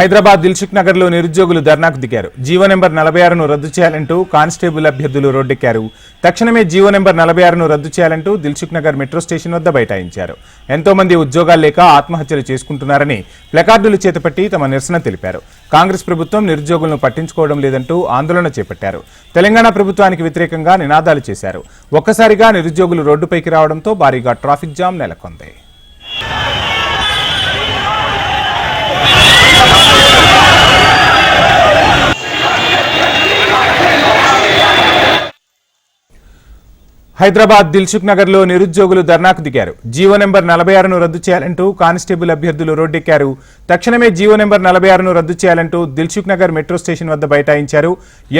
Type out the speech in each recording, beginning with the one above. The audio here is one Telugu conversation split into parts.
హైదరాబాద్ దిల్సుఖ్ నగర్లో నిరుద్యోగులు ధర్నాకు దిగారు. జీవో నెంబర్ నలభై ఆరును రద్దు చేయాలంటూ కానిస్టేబుల్ అభ్యర్థులు రోడ్డెక్కారు. తక్షణమే జీవో నెంబర్ నలభై ఆరును రద్దు చేయాలంటూ దిల్సుఖ్ నగర్ మెట్రో స్టేషన్ వద్ద బైఠాయించారు. ఎంతో మంది ఉద్యోగాలు లేక ఆత్మహత్యలు చేసుకుంటున్నారని ప్లకార్డులు చేతపట్టి తమ నిరసన తెలిపారు. కాంగ్రెస్ ప్రభుత్వం నిరుద్యోగులను పట్టించుకోవడం లేదంటూ ఆందోళన చేపట్టారు. తెలంగాణ ప్రభుత్వానికి వ్యతిరేకంగా నినాదాలు చేశారు. ఒక్కసారిగా నిరుద్యోగులు రోడ్డుపైకి రావడంతో భారీగా ట్రాఫిక్ జామ్ నెలకొంది. హైదరాబాద్ దిల్సుఖ్ నగర్లో నిరుద్యోగులు ధర్నాకు దిగారు. జీవో నెంబర్ నలభై ఆరును రద్దు చేయాలంటూ కానిస్టేబుల్ అభ్యర్థులు రోడ్డెక్కారు. తక్షణమే జీవో నెంబర్ నలభై ఆరును రద్దు చేయాలంటూ దిల్సుఖ్ నగర్ మెట్రో స్టేషన్ వద్ద బైఠాయించారు.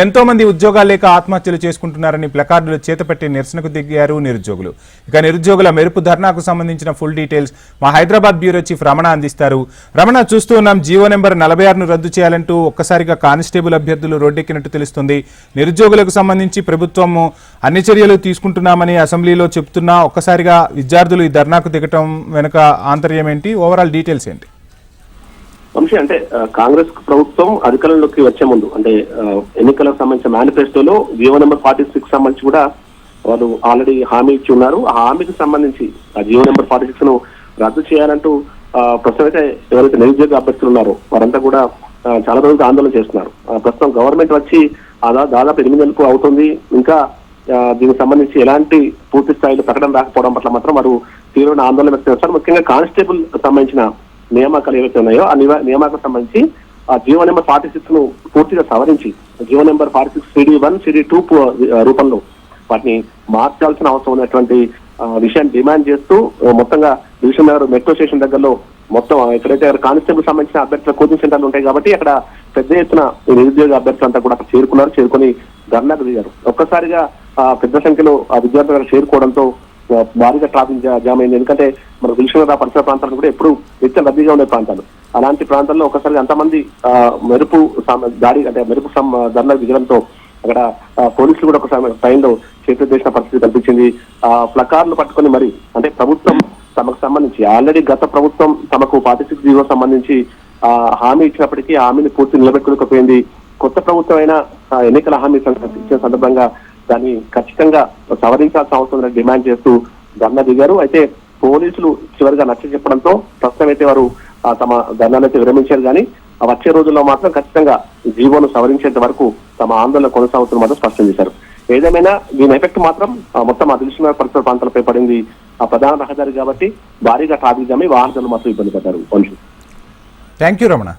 ఎంతో మంది ఉద్యోగాలు లేక ఆత్మహత్యలు చేసుకుంటున్నారని ప్లకార్డులు చేతపట్టి నిరసనకు దిగారు నిరుద్యోగులు. ఇక నిరుద్యోగుల మెరుపు ధర్నాకు సంబంధించిన ఫుల్ డీటెయిల్స్ మా హైదరాబాద్ బ్యూరో చీఫ్ రమణ అందిస్తారు. రమణ చూస్తూ ఉన్నాం జీవో నెంబర్ నలభై ఆరును రద్దు చేయాలంటూ ఒక్కసారిగా కానిస్టేబుల్ అభ్యర్థులు రోడ్డెక్కినట్టు తెలుస్తుంది. నిరుద్యోగులకు సంబంధించి ప్రభుత్వం అన్ని చర్యలు తీసుకుంటున్నామని అసెంబ్లీలో చెప్తున్నా ఒక్కసారిగా విద్యార్థులు ఈ ధర్నాకు దిగటం వెనుక ఆంతర్యం ఏంటి? ఓవరాల్ డీటెయిల్స్ ఏంటి? వంశీ అంటే కాంగ్రెస్ ప్రభుత్వం అధికారంలోకి వచ్చే ముందు అంటే ఎన్నికలకు సంబంధించిన మేనిఫెస్టోలో జీవో నెంబర్ ఫార్టీ సిక్స్ సంబంధించి కూడా వాళ్ళు ఆల్రెడీ హామీ ఇచ్చి ఉన్నారు. ఆ హామీకి సంబంధించి ఆ జియో నెంబర్ ఫార్టీ సిక్స్ను రద్దు చేయాలంటూ ప్రస్తుతం అయితే ఎవరైతే నిరుద్యోగ అభ్యర్థులు ఉన్నారో వారంతా కూడా చాలా రోజులు ఆందోళన చేస్తున్నారు. ప్రస్తుతం గవర్నమెంట్ వచ్చి అదా దాదాపు ఎనిమిది నెలలకు అవుతుంది. ఇంకా దీనికి సంబంధించి ఎలాంటి పూర్తి స్థాయిలో ప్రకటన రాకపోవడం పట్ల మాత్రం వారు తీవ్రమైన ఆందోళన వ్యక్తం చేస్తారు. ముఖ్యంగా కానిస్టేబుల్ సంబంధించిన నియామకాలు ఏవైతే ఉన్నాయో ఆ నియామకాలకు సంబంధించి ఆ జీవో నెంబర్ ఫార్టీ సిక్స్ను పూర్తిగా సవరించి GO number forty six CD one CD two రూపంలో వాటిని మార్చాల్సిన అవసరం ఉన్నటువంటి విషయాన్ని డిమాండ్ చేస్తూ మొత్తంగా డివిజన్ నగర్ మెట్రో స్టేషన్ దగ్గరలో మొత్తం ఎక్కడైతే కానిస్టేబుల్ సంబంధించిన అభ్యర్థుల కోచింగ్ సెంటర్లు ఉంటాయి కాబట్టి అక్కడ పెద్ద ఎత్తున నిరుద్యోగ నిరుద్యోగ అభ్యర్థులంతా కూడా అక్కడ చేరుకున్నారు చేరుకొని ధర్నాకు దిగారు. ఒక్కసారిగా పెద్ద సంఖ్యలో ఆ విద్యార్థులు చేరుకోవడంతో భారీగా ట్రాఫిక్ జామ్ అయింది. ఎందుకంటే మన గుల్షనగర్ పరిసర ప్రాంతాలు కూడా ఎప్పుడు నిత్యం రద్దీగా ఉండే ప్రాంతాలు. అలాంటి ప్రాంతాల్లో ఒకసారి అంతమంది ఆ, మెరుపు దాడి అంటే మెరుపు ధరల ధర్నాకు దిగడంతో అక్కడ పోలీసులు కూడా ఒక టైంలో చేతులు చేసిన పరిస్థితి కనిపించింది. ఆ ప్లకార్లు పట్టుకొని మరి అంటే ప్రభుత్వం తమకు సంబంధించి ఆల్రెడీ గత ప్రభుత్వం తమకు ఫార్టీ సిక్స్ సంబంధించి ఆ హామీ ఇచ్చినప్పటికీ హామీని పూర్తి నిలబెట్టుకోకపోయింది కొత్త ప్రభుత్వం అయినా ఎన్నికల హామీ ఇచ్చిన సందర్భంగా దాన్ని ఖచ్చితంగా సవరించాల్సిన అవసరం ఉందని డిమాండ్ చేస్తూ ధర్నా దిగారు. అయితే పోలీసులు చివరిగా నచ్చ చెప్పడంతో ప్రస్తుతం అయితే వారు తమ ధర్నాలు అయితే విరమించారు కానీ ఆ వచ్చే రోజుల్లో మాత్రం ఖచ్చితంగా జీవోను సవరించేంత వరకు తమ ఆందోళన కొనసాగుతున్న మాత్రం స్పష్టం చేశారు. ఏదేమైనా దీని ఎఫెక్ట్ మాత్రం మొత్తం అదృశ్యమైన పరిసర ప్రాంతాలపై పడింది. ఆ ప్రధాన రహదారి కాబట్టి భారీగా ట్రాఫిక్ జామి వాహనదారులు మాత్రం ఇబ్బంది పడ్డారు. వంశీ. Thank you Ramana.